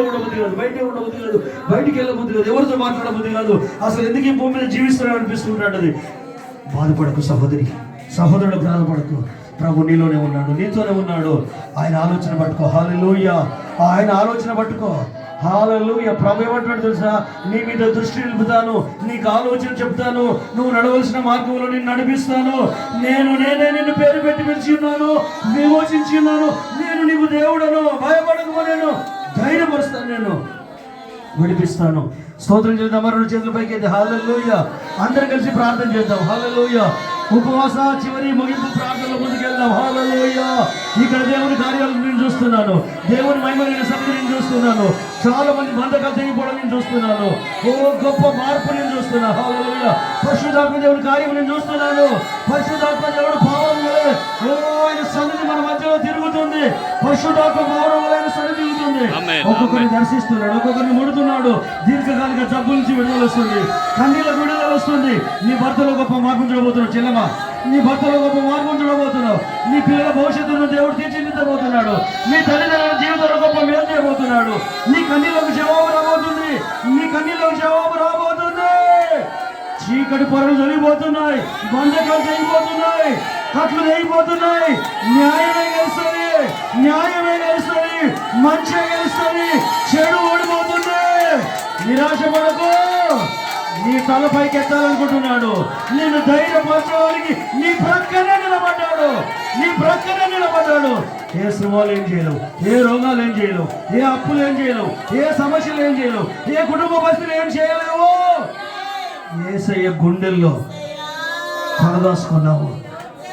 ఇంట్లో ఉండబుద్ధి కాదు బయట ఉండబుద్ధి కాదు బయటికి వెళ్ళబుద్ధి కాదు ఎవరితో మాట్లాడబుద్ధి కాదు అసలు ఎందుకు ఈ భూమి మీద జీవిస్తున్నాడు అనిపిస్తుంటాడు అది బాధపడకు సహోదరి సహోదరుడు బాధపడకు. ప్రభు నీలోనే ఉన్నాడు నీతోనే ఉన్నాడు. ఆయన ఆలోచన పట్టుకో హాలూయ ఆయన ఆలోచన పట్టుకో హాలూయ ప్రభు ఏమంటాడు తెలుసా? నీ మీద దృష్టి నిలుపుతాను నీకు ఆలోచన చెప్తాను నువ్వు నడవలసిన మార్గంలో నేను నడిపిస్తాను. నేను నేనే నిన్ను పేరు పెట్టి పిలిచి ఉన్నాను విమోచించి ఉన్నాను. నేను నీకు దేవుడను భయపడకు నేను ధైర్యపరుస్తాను నేను. విడిపిస్తాను. స్తోత్రం చేద్దాం. రెండు చేతుల పైకి అయితే హాలలోయ అందరం కలిసి ప్రార్థన చేద్దాం. హాలలోయ ఉపవాస చివరి ముగింపు ప్రార్థనలో ముందుకెళ్దాం. హాలలోయ ఇక్కడ దేవుని కార్యాలు నేను చూస్తున్నాను. దేవుని మహిమైన సభ్యులు నేను చూస్తున్నాను. చాలా మంది బంధకాలు తెగిపోవడం నేను చూస్తున్నాను. ఓ గొప్ప మార్పు నేను చూస్తున్నాను. హాలలోయ పరిశుధాత్మ దేవుని కార్యం నేను చూస్తున్నాను. పరిశుధాత్మ దేవుడు భావం ఓ ఆయన సన్నిధి మన మధ్యలో తిరుగుతుంది. పరిశుధాత్మ భావం ఆయన సన్నిధి ఆమేన్, ఒక్కొక్కరిని దర్శిస్తున్నాడు ఒక్కొక్కరిని ముడుతున్నాడు. దీర్ఘకాలిక జబ్బు నుంచి విడుదల వస్తుంది. కన్నీళ్ళకు విడుదల వస్తుంది. నీ భర్తలో గొప్ప మార్పు చూడబోతున్నావు చెల్లెమ్మ. నీ భర్తలో గొప్ప మార్పు చూడబోతున్నావు. నీ పిల్లల భవిష్యత్తును దేవుడు తీర్చిదిద్దబోతున్నాడు. నీ తల్లిదండ్రుల జీవితంలో గొప్ప మేలు చేయబోతున్నాడు. నీ కన్నీళ్ళకు జవాబు రాబోతుంది. నీ కన్నీళ్ళకు జవాబు రాబోతుంది. చీకటి పొరలు జరిగిపోతున్నాయి బంధకాలు జరిగిపోతున్నాయి కట్లు జరిగిపోతున్నాయి న్యాయమే గెలుస్తుంది. న్యాయమే గెలుస్తుంది. మంచి గెలుస్తుంది. చెడు ఓడిపోతుంది. నిరాశ పడకు. నీ తలపైకి ఎత్తాలనుకుంటున్నాడు. నేను ధైర్యపరచడానికి నీ ప్రక్కనే నిలబడ్డాడు. నీ ప్రక్కనే నిలబడ్డాడు. ఏ శ్రమాలు ఏం చేయలేవు. ఏ రోగాలు ఏం చేయలేవు. ఏ అప్పులు ఏం చేయలేవు. ఏ సమస్యలు ఏం చేయలేవు. ఏ కుటుంబ పరిస్థితులు ఏం చేయలేవు. ఏసయ్య గుండెల్లో కలదాసుకున్నావు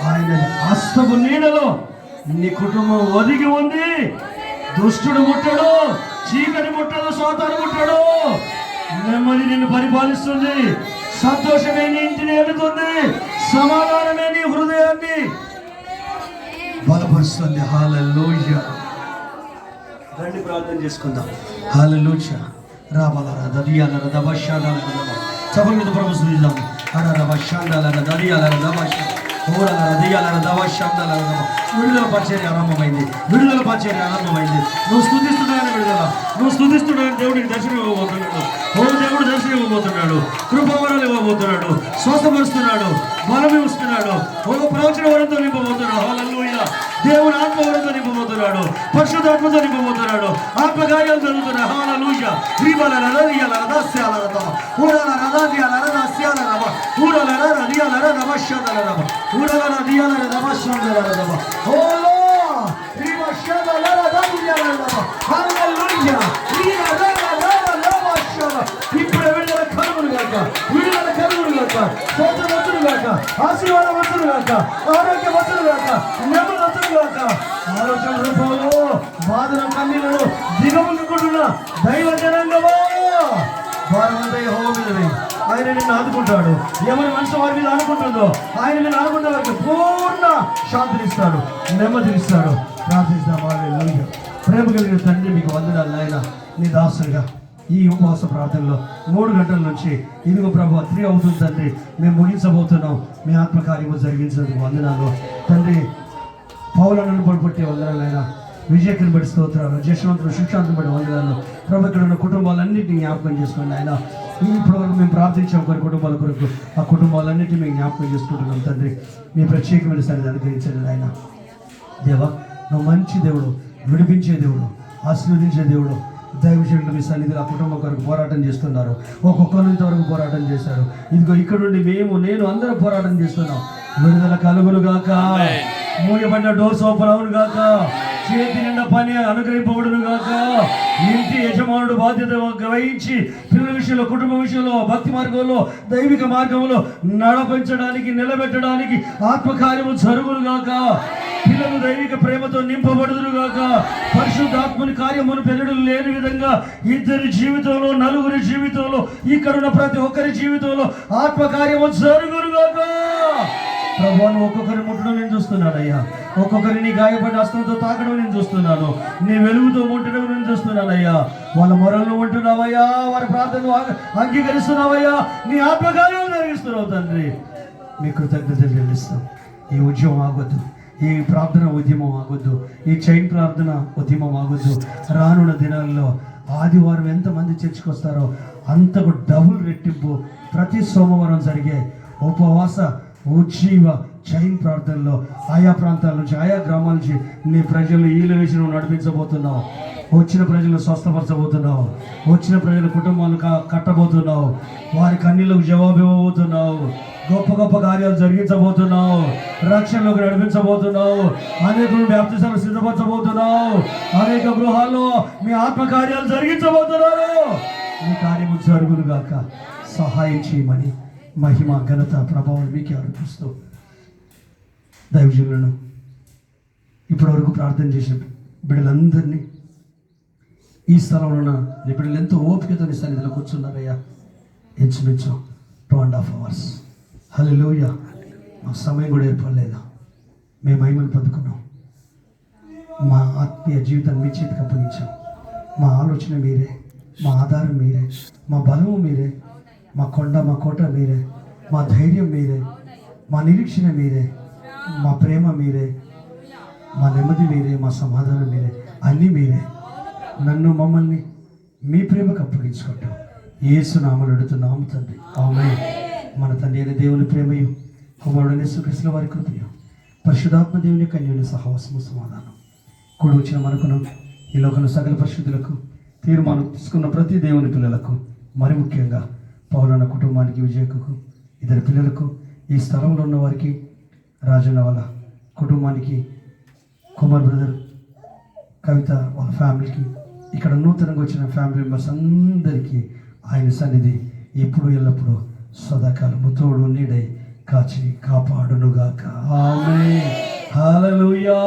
ఆయన అస్తపు నీడలో నీ కుటుంబం ఒదిగి ఉంది. దుష్టుడు ముట్టడు. చీకటి ముట్టడు. సోతాడు ముట్టడు. నెమ్మది నిన్ను పరిపాలిస్తుంది. సంతోషమే నీ ఇంటిని ఎడుతుంది సమాధానమే నీ హృదయాన్ని బలపరుస్తుంది. హాలలోయ రండి ప్రార్థన చేసుకుందాం. హాలలోచ రాబలరా దదియాలర దబశాదాల దబ చపల మీద ప్రభుత్వం అరర బషాండాలర దదియాలర దబశ ఊరలర దియాలర దబశాండాలర విడుదల పరిచర్య ఆరంభమైంది. విడుదల పరిచర్య ఆరంభమైంది. నువ్వు స్థుతిస్తున్నాయని విడుదల. నువ్వు స్థుతిస్తున్నాయని దేవుడికి దర్శనం ఇవ్వబోతున్నాడు. ఓ దేవుడు దర్శనం ఇవ్వబోతున్నాడు. కృపవరాలు ఇవ్వబోతున్నాడు. స్వస్థపరుస్తున్నాడు. బలం ఇస్తున్నాడు. ఓ ప్రవచన వరంతో నింపబోతున్నాడు. హల్లెలూయా. దేవుడు ఆత్మవరంతో నింపబోతున్నాడు. పరిశుధాత్మతో నింపబోతున్నాడు. ఆత్మకార్యాలు జరుగుతున్నాయి. హల్లెలూయా. శ్రీబల రదరియాల రదస్యాల రదమ ఊరల రదరియాల రదస్యాల రదరియాల రదమశ్యాల రమ ఊరల రదరియాల రదమశ్యాల రమ ఓలో శ్రీమశ్యాల రదరియాల రమ హల్లెలూయా శ్రీరదర రదమశ్యాల ఇప్పుడు విడుదల కలుగును గాక విడుదల కలుగును గాక స్తోత్రం వచ్చును గాక ఆశీర్వాదం వచ్చును గాక ఆరోగ్యం వచ్చును గాక నెమ్మది వచ్చును గాక ఆలోచన రూపంలో బాధల కన్నీళ్ళు దిగమునుకుంటున్న దైవ జనాంగమా వారమంతా అంతా యహోవ మీదనే ఆయన నిన్ను ఆదుకుంటాడు. ఎవరి మనసు వారి మీద అనుకుంటుందో ఆయన నిన్ను అనుకున్న వారికి పూర్ణ శాంతినిస్తాడు. నెమ్మదినిస్తాడు. ప్రార్థిస్తాం. హల్లెలూయా. ప్రేమ కలిగిన తండ్రి మీకు వందనాలు నాయన. నీ దాసులుగా ఈ ఉపవాస ప్రార్థనలో మూడు గంటల నుంచి ఇదిగో ప్రభు త్రీ అవుతుంది తండ్రి. మేము ముగించబోతున్నాం. మీ ఆత్మకార్యము జరిగించినందుకు వందనాలు. తండ్రి పౌలను పడిపట్టే వందనాలు ఆయన విజయకుని బట్టి స్తోత్రాలు జశ్వంతులు శిక్షాంతులు బట్టి వందనాలు. ప్రభు ఇక్కడ ఉన్న కుటుంబాలన్నింటినీ జ్ఞాపకం చేసుకోండి ఆయన. ఇప్పటి వరకు మేము ప్రార్థించాం కొన్ని కుటుంబాల కొరకు ఆ కుటుంబాలన్నింటినీ మేము జ్ఞాపకం చేసుకుంటున్నాం తండ్రి. మీ ప్రత్యేకమైన సన్నిధి అనుగ్రహించండి ఆయన దేవా నువ్వు మంచి దేవుడు విడిపించే దేవుడు ఆశీర్వదించే దేవుడు దైవశక్తులు మీ సన్నిధిలో ఆ కుటుంబం కొరకు పోరాటం చేస్తున్నారు. ఒక్కొక్కరు ఇంతవరకు పోరాటం చేశారు. ఇదిగో ఇక్కడ నుండి మేము నేను అందరం పోరాటం చేస్తున్నాం. విడుదల కలుగును గాక మూయబడిన డోర్స్ ఓపెన్ అవును గాక చేతి నిండా పని అనుగ్రహింపబడును గాక. ఇంటి యజమానుడు బాధ్యత వహించి పిల్లల విషయంలో కుటుంబ విషయంలో భక్తి మార్గంలో దైవిక మార్గంలో నడపించడానికి నిలబెట్టడానికి ఆత్మకార్యము జరుగును గాక. పిల్లలు దైవిక ప్రేమతో నింపబడుదురు గాక. పరిశుద్ధాత్మని కార్యమును పెరడు లేని విధంగా ఇద్దరి జీవితంలో నలుగురి జీవితంలో ఇక్కడున్న ప్రతి ఒక్కరి జీవితంలో ఆత్మకార్యము జరుగును గాక. ప్రభువాను ఒక్కొక్కరి ముట్టడం నేను చూస్తున్నాను అయ్యా. ఒక్కొక్కరిని గాయపడిన అస్త్రంతో తాకడం నేను చూస్తున్నాను. నీ వెలుగుతో ముట్టడం నేను చూస్తున్నాను అయ్యా. వాళ్ళ మొరలను ఉంటున్నావయ్యా. వారి ప్రార్థనలు అంగీకరిస్తున్నావయ్యా. నీ ఆత్మకార్యం జరిగిస్తున్నావు తండ్రి. మీ కృతజ్ఞత చెల్లిస్తాం. ఈ ఉద్యమం ఆగొద్దు. ఈ ప్రార్థన ఉద్యమం ఆగొద్దు. ఈ చైన్ ప్రార్థన ఉద్యమం ఆగొద్దు. రానున్న దినాల్లో ఆదివారం ఎంతమంది చర్చకు వస్తారో అంతకు డబుల్ రెట్టింపు ప్రతి సోమవారం జరిగే ఉపవాస ఉజీవ చైన్ ప్రార్థనలో ఆయా ప్రాంతాల నుంచి ఆయా గ్రామాల నుంచి నీ ప్రజలు ఈల వేసి నువ్వు నడిపించబోతున్నావు. వచ్చిన ప్రజలను స్వస్థపరచబోతున్నావు. వచ్చిన ప్రజల కుటుంబాలు కట్టబోతున్నావు. వారి కన్నీళ్ళకు జవాబు ఇవ్వబోతున్నావు. గొప్ప గొప్ప కార్యాలు జరిగించబోతున్నావు. రక్షణలోకి నడిపించబోతున్నావు. అనేకులు బ్యాప్తిసాలు సిద్ధపరచబోతున్నావు. అనేక గృహాల్లో మీ ఆత్మ కార్యాలు జరిగించబోతున్నారు మీ కార్యము జరుగును గాక సహాయం చేయమని మహిమ ఘనత ప్రభావం మీకే అర్పిస్తూ దైవజనులను ఇప్పటివరకు ప్రార్థన చేసిన బిడ్డలందరినీ ఈ స్థలంలో ఉన్న నీ బిడ్డలు ఎంతో ఓపికతో నీ సన్నిధిలో కూర్చున్నారయ్యా. ఇంచుమించు two and half hours hello లోయ మాకు సమయం కూడా ఏర్పడలేదు. మేము మహిమను పొందుకున్నాం. మా ఆత్మీయ జీవితాన్ని మీ చేతికి అప్పగించాం. మా ఆలోచన మీరే మా ఆధారం మీరే మా బలము మీరే. మా కొండ మా కోట మీరే మా ధైర్యం మీరే మా నిరీక్షణ మీరే మా ప్రేమ మీరే మా నెమ్మది మీరే మా సమాధానం మీరే అన్నీ మీరే. నన్ను మమ్మల్ని మీ ప్రేమకు అప్పగించుకుంటాం ఏసు నామలు అడుగుతున్నాము తండ్రి. ఆమె మన తండ్రి అయిన దేవుని ప్రేమయు కుమారుడైన సుకృష్ణ వారి కృపయు పరిశుధాత్మ దేవుని కన్యుని సహవాసము సమాధానం. కూడి వచ్చిన మనకును ఈ లోకంలో సకల పరిశుద్ధులకు తీర్మానం తీసుకున్న ప్రతి దేవుని పిల్లలకు మరి ముఖ్యంగా పౌలన్న కుటుంబానికి విజయకు ఇద్దరు పిల్లలకు ఈ స్థలంలో ఉన్న వారికి రాజన్న వాళ్ళ కుటుంబానికి కుమార్ బ్రదర్ కవిత వాళ్ళ ఫ్యామిలీకి ఇక్కడ నూతనంగా వచ్చిన ఫ్యామిలీ మెంబర్స్ అందరికీ ఆయన సన్నిధి ఎప్పుడు ఎల్లప్పుడూ సదాకాలము తోడు నీడై కాచి కాపాడునుగాక. ఆమె హల్లెలూయా.